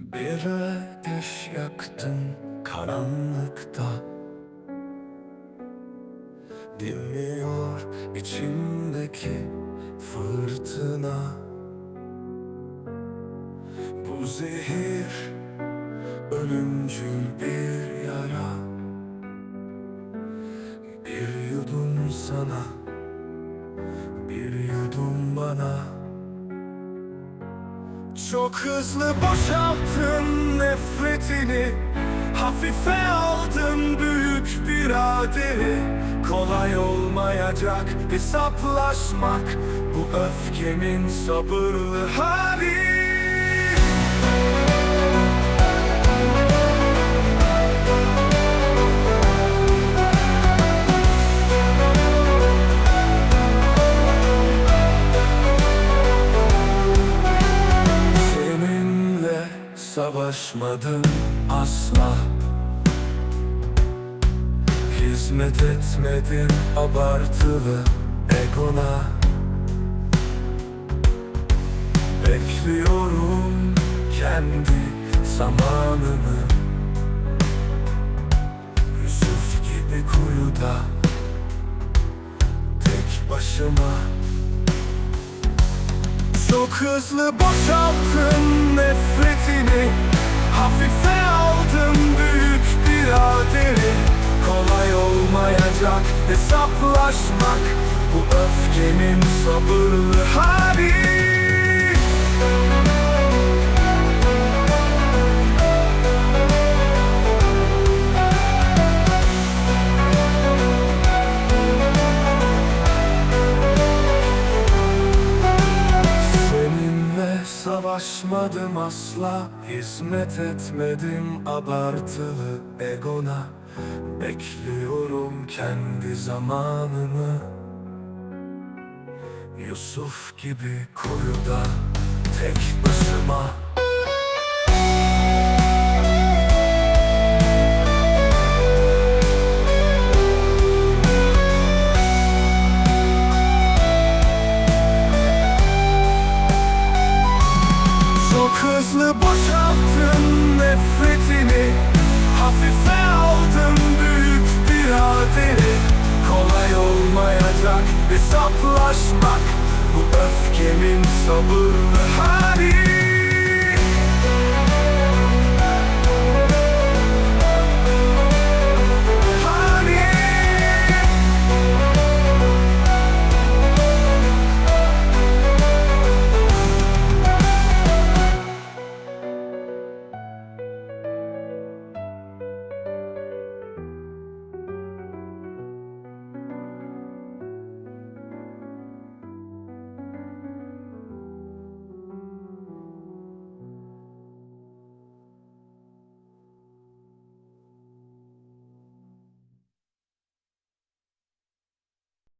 Bir ateş yaktın karanlıkta. Dinmiyor içimdeki fırtına. Bu zehir ölümcül bir yara. Bir yudum sana Bir yudum bana çok hızlı boşalttın nefretini. Hafife aldın büyük biraderi. Kolay olmayacak hesaplaşmak. Bu öfkemin sabırlı hali savaşmadım asla. Hizmet etmedim abartılı egona. Bekliyorum kendi zamanını Yusuf gibi kuyuda Tek başıma. Çok hızlı boşalttın olmayacak hesaplaşmak. Bu öfkenin sabırlı hali. Seninle savaşmadım asla Hizmet etmedim abartılı egona Bekliyorum kendi zamanını Yusuf gibi kuyuda tek başıma. Çok hızlı boşalttın nefretini hesaplaşmak Bu öfkemin sabırlı hali